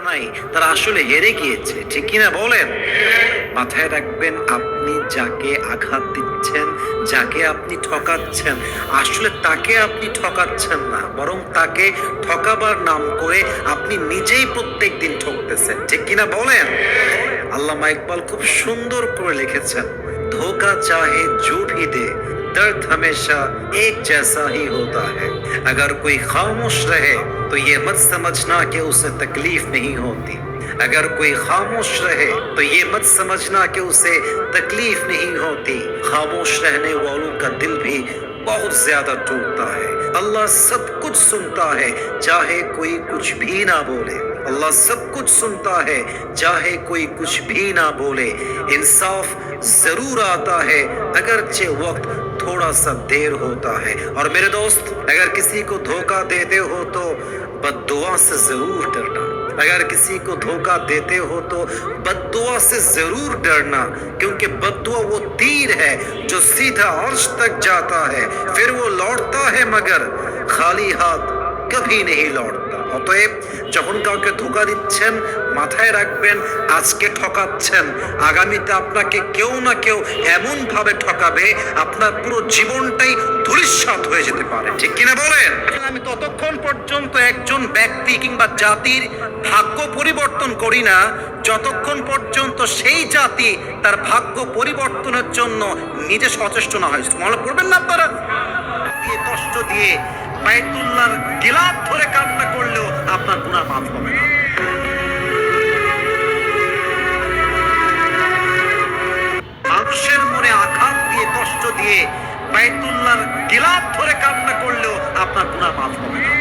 নাই, তারা আসলে হেরে গিয়েছে, ঠিক কিনা বলেন? মাথায় রাখবেন, আপনি যাকে আঘাত দিচ্ছেন, যাকে আপনি ঠকাচ্ছেন, আসলে তাকে আপনি ঠকাচ্ছেন না, বরং তাকে ঠকাবার নাম করে আপনি নিজেই প্রত্যেক দিন ঠকতেছেন, ঠিক কিনা বলেন? আল্লামা ইকবাল খুব সুন্দর করে লিখেছেন, ধোকা চাহে জুভি দে درد ہمیشہ ایک جیسا ہی ہوتا ہے۔ اگر کوئی خاموش رہے تو یہ مت سمجھنا کہ اسے تکلیف نہیں ہوتی۔ اگر کوئی خاموش رہے تو یہ مت سمجھنا کہ اسے تکلیف نہیں ہوتی۔ خاموش رہنے والوں کا دل بھی بہت زیادہ ٹوٹتا ہے۔ اللہ سب کچھ سنتا ہے، چاہے کوئی کچھ بھی نہ بولے۔ اللہ سب کچھ سنتا ہے، چاہے کوئی کچھ بھی نہ بولے۔ انصاف ضرور آتا ہے، اگرچہ وقت थोड़ा सा देर होता है। और मेरे दोस्त, अगर किसी को धोखा देते हो तो बदुआ से ज़रूर डरना। अगर किसी को धोखा देते हो तो बदुआ से ज़रूर डरना, क्योंकि बदुआ वो तीर है जो सीधा अर्श तक जाता है। फिर वो लौटता है मगर खाली हाथ কভি নেই লড়তা অতএব যখন কাউকে ধোকা দিচ্ছেন মাথায় রাখবেন আজকে ঠকাচ্ছেন আগামীতে আপনাকে কেউ না কেউ এমন ভাবে ঠকাবে আপনার পুরো জীবনটাই ধূলিসাৎ হয়ে যেতে পারে। ঠিক কিনা বলেন? আমি ততক্ষণ পর্যন্ত একজন ব্যক্তি কিংবা জাতির ভাগ্য পরিবর্তন করি না যতক্ষণ পর্যন্ত সেই জাতি তার ভাগ্য পরিবর্তনের জন্য নিজে সচেষ্ট না হয়। মনে পড়বেন না আপনারা? কষ্ট দিয়ে বাইতুল্লাহর গিলাপ ধরে কান্না করলেও আপনার গুণা মাফ হবে না। মানুষের মনে আঘাত দিয়ে, কষ্ট দিয়ে বাইতুল্লাহর গিলাপ ধরে কান্না করলেও আপনার গুণা মাফ হবে না।